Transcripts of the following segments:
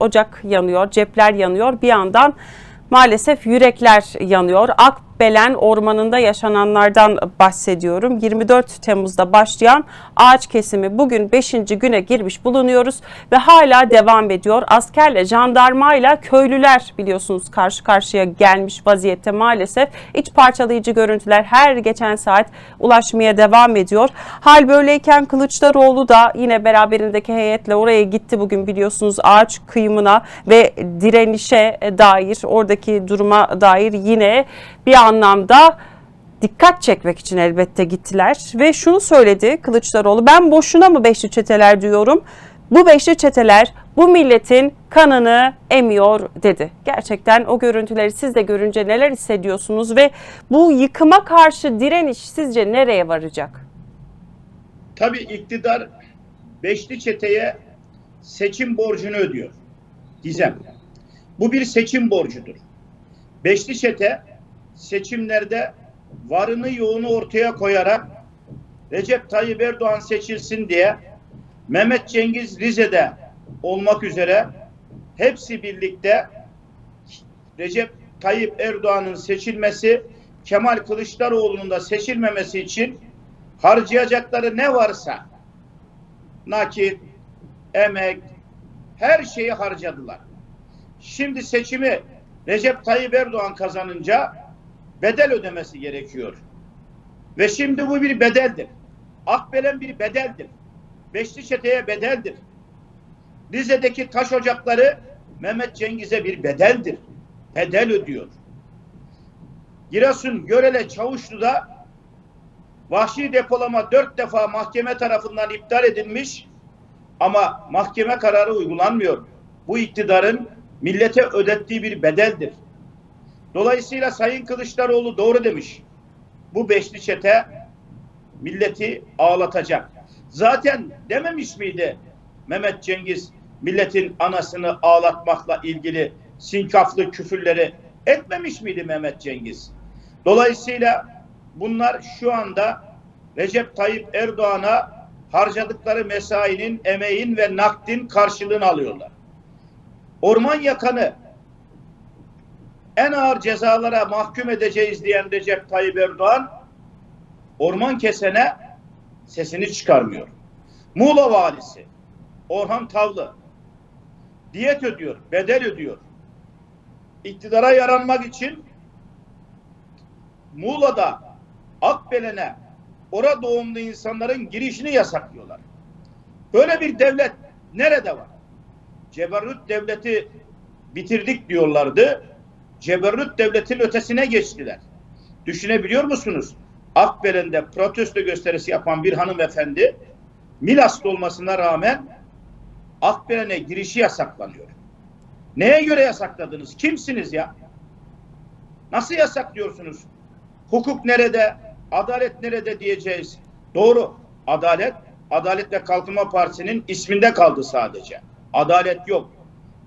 ocak yanıyor, cepler yanıyor. Bir yandan maalesef yürekler yanıyor. Akbelen ormanında yaşananlardan bahsediyorum. 24 Temmuz'da başlayan ağaç kesimi bugün 5. güne girmiş bulunuyoruz ve hala devam ediyor. Askerle, jandarmayla köylüler biliyorsunuz karşı karşıya gelmiş vaziyette maalesef. İç parçalayıcı görüntüler her geçen saat ulaşmaya devam ediyor. Hal böyleyken Kılıçdaroğlu da yine beraberindeki heyetle oraya gitti bugün biliyorsunuz ağaç kıyımına ve direnişe dair oradaki duruma dair yine bir anlamda dikkat çekmek için elbette gittiler ve şunu söyledi Kılıçdaroğlu ben boşuna mı beşli çeteler diyorum bu beşli çeteler bu milletin kanını emiyor dedi. Gerçekten o görüntüleri siz de görünce neler hissediyorsunuz ve bu yıkıma karşı direniş sizce nereye varacak? Tabii iktidar beşli çeteye seçim borcunu ödüyor. Gizem. Bu bir seçim borcudur. Beşli çete seçimlerde varını yoğunu ortaya koyarak Recep Tayyip Erdoğan seçilsin diye Mehmet Cengiz Rize'de olmak üzere hepsi birlikte Recep Tayyip Erdoğan'ın seçilmesi Kemal Kılıçdaroğlu'nun da seçilmemesi için harcayacakları ne varsa nakit, emek, her şeyi harcadılar. Şimdi seçimi Recep Tayyip Erdoğan kazanınca bedel ödemesi gerekiyor. Ve şimdi bu bir bedeldir. Akbelen bir bedeldir. Beşli çeteye bedeldir. Rize'deki taş ocakları Mehmet Cengiz'e bir bedeldir. Bedel ödüyor. Giresun, Görele, Çavuşlu'da vahşi depolama dört defa mahkeme tarafından iptal edilmiş ama mahkeme kararı uygulanmıyor. Bu iktidarın millete ödettiği bir bedeldir. Dolayısıyla Sayın Kılıçdaroğlu doğru demiş. Bu beşli çete milleti ağlatacak. Zaten dememiş miydi Mehmet Cengiz milletin anasını ağlatmakla ilgili sinkaflı küfürleri etmemiş miydi Mehmet Cengiz? Dolayısıyla bunlar şu anda Recep Tayyip Erdoğan'a harcadıkları mesainin, emeğin ve nakdin karşılığını alıyorlar. Orman yakanı en ağır cezalara mahkum edeceğiz diyen Recep Tayyip Erdoğan orman kesene sesini çıkarmıyor. Muğla valisi Orhan Tavlı diyet ödüyor, bedel ödüyor. İktidara yaranmak için Muğla'da Akbelen'e orada doğumlu insanların girişini yasaklıyorlar. Böyle bir devlet nerede var? Ceberrut devleti bitirdik diyorlardı. Ceberrut devletin ötesine geçtiler. Düşünebiliyor musunuz? Akbelen'de protesto gösterisi yapan bir hanımefendi Milas'ta olmasına rağmen Akbelen'e girişi yasaklanıyor. Neye göre yasakladınız? Kimsiniz ya? Nasıl yasaklıyorsunuz? Hukuk nerede? Adalet nerede diyeceğiz. Doğru. Adalet, Adalet ve Kalkınma Partisi'nin isminde kaldı sadece. Adalet yok.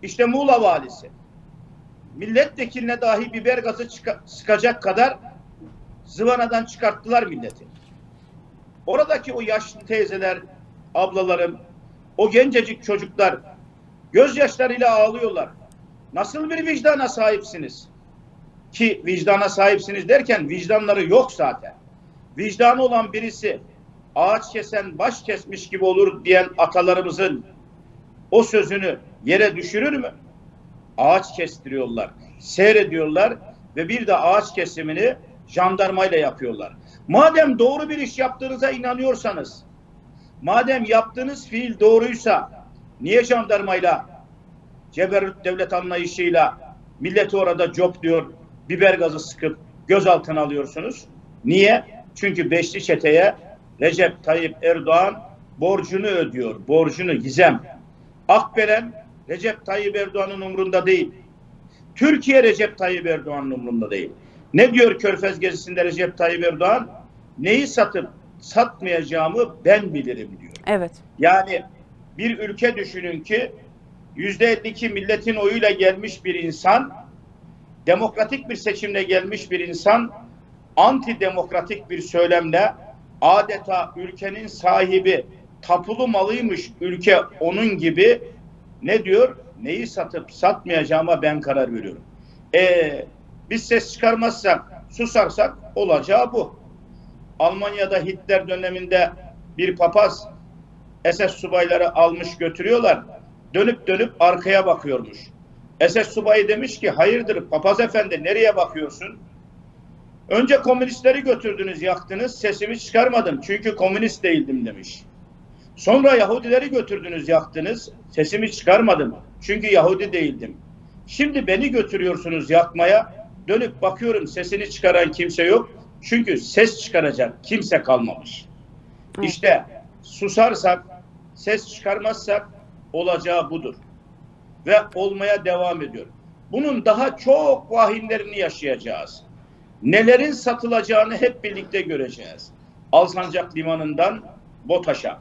İşte Muğla valisi. Milletvekiline dahi biber gazı sıkacak kadar zıvanadan çıkarttılar milleti. Oradaki o yaşlı teyzeler, ablalarım, o gencecik çocuklar gözyaşlarıyla ağlıyorlar. Nasıl bir vicdana sahipsiniz? Ki vicdana sahipsiniz derken vicdanları yok zaten. Vicdanı olan birisi ağaç kesen baş kesmiş gibi olur diyen atalarımızın o sözünü yere düşürür mü? Ağaç kestiriyorlar, seyrediyorlar ve bir de ağaç kesimini jandarmayla yapıyorlar. Madem doğru bir iş yaptığınıza inanıyorsanız, madem yaptığınız fiil doğruysa niye jandarmayla ceberrut devlet anlayışıyla milleti orada cop diyor, biber gazı sıkıp gözaltına alıyorsunuz? Niye? Çünkü beşli çeteye Recep Tayyip Erdoğan borcunu ödüyor. Borcunu gizem. Akbelen Recep Tayyip Erdoğan'ın umrunda değil. Türkiye Recep Tayyip Erdoğan'ın umrunda değil. Ne diyor Körfez gezisinde Recep Tayyip Erdoğan? Neyi satıp satmayacağımı ben bilirim diyor. Evet. Yani bir ülke düşünün ki yüzde 52 milletin oyuyla gelmiş bir insan, demokratik bir seçimle gelmiş bir insan, antidemokratik bir söylemle adeta ülkenin sahibi tapulu malıymış ülke onun gibi ne diyor? neyi satıp satmayacağıma ben karar veriyorum. E, biz ses çıkarmazsak, susarsak olacağı bu. Almanya'da Hitler döneminde bir papaz SS subayları almış götürüyorlar. Dönüp dönüp arkaya bakıyormuş. SS subayı demiş ki hayırdır papaz efendi nereye bakıyorsun? Önce komünistleri götürdünüz yaktınız sesimi çıkarmadım çünkü komünist değildim demiş. Sonra Yahudileri götürdünüz yaktınız sesimi çıkarmadım çünkü Yahudi değildim. Şimdi beni götürüyorsunuz yakmaya dönüp bakıyorum sesini çıkaran kimse yok. Çünkü ses çıkaracak kimse kalmamış. Evet. İşte susarsak, ses çıkarmazsak olacağı budur. Ve olmaya devam ediyor. Bunun daha çok vahimlerini yaşayacağız. Nelerin satılacağını hep birlikte göreceğiz. Alsancak Limanı'ndan BOTAŞ'a,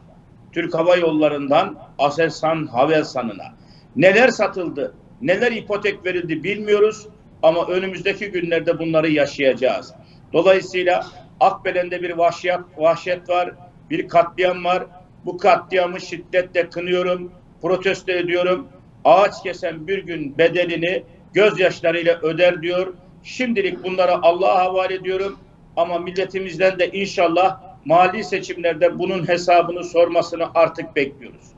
Türk Hava Yolları'ndan Aselsan Havelsan'ına neler satıldı, neler ipotek verildi bilmiyoruz ama önümüzdeki günlerde bunları yaşayacağız. Dolayısıyla Akbelen'de bir vahşet, vahşet var, bir katliam var. Bu katliamı şiddetle kınıyorum, protesto ediyorum. Ağaç kesen bir gün bedelini gözyaşlarıyla öder diyor. Şimdilik bunları Allah'a havale ediyorum. Ama milletimizden de inşallah mali seçimlerde bunun hesabını sormasını artık bekliyoruz.